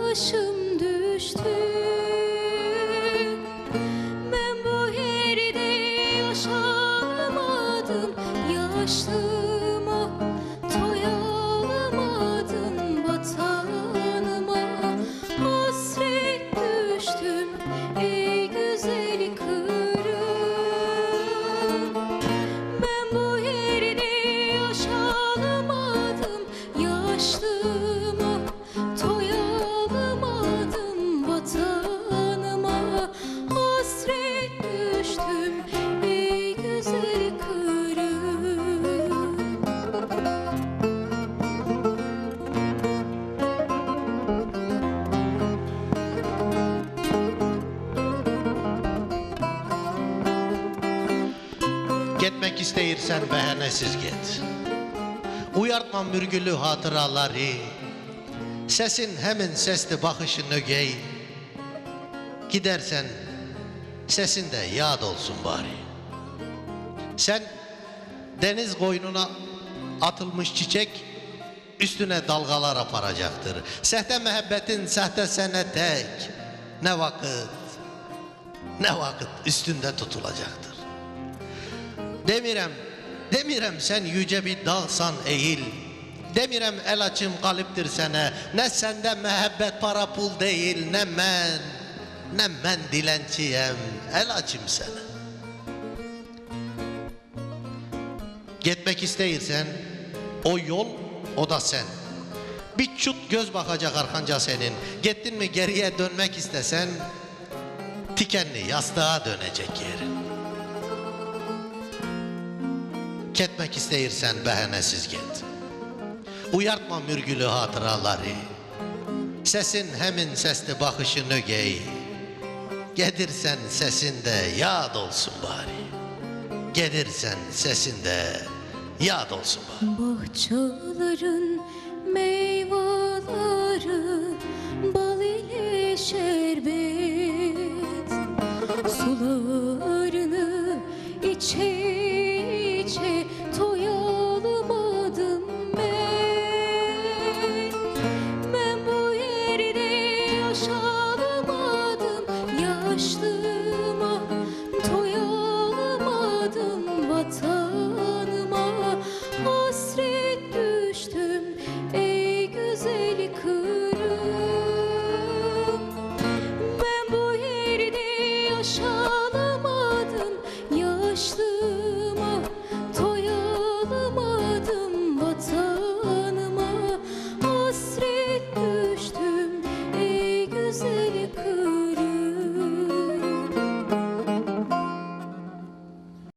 başım düştü. Ben bu yerde yaşamadım. Yaşlı Gitmek isteyirsen behenesiz git. Uyartma mürgülü hatıraları. Sesin hemin sesli bakışın ögey. Gidersen sesin de yad olsun bari. Sen deniz koynuna atılmış çiçek üstüne dalgalar aparacaktır. Sehte muhabbetin sehte sene tek. Ne vakit, ne vakit üstünde tutulacaktır. Demirem, demirem sen yüce bir dağsan eğil. Demirem el açım kaliptir sene. Ne sende mehabbet para pul değil. Ne men, ne men dilenciyem. El açım sana. Gitmek isteyirsen o yol o da sen. Bir çut göz bakacak arkanca senin. Gittin mi geriye dönmek istesen tikenli yastığa dönecek yerin. Ketmek isteyirsen behenesiz git. Uyartma mürgülü hatıraları. Sesin hemin sesli bakışın ögeyi. Gedirsen sesinde yad olsun bari. Gelirsen sesinde yad olsun bari. Bahçelerin meyveleri 错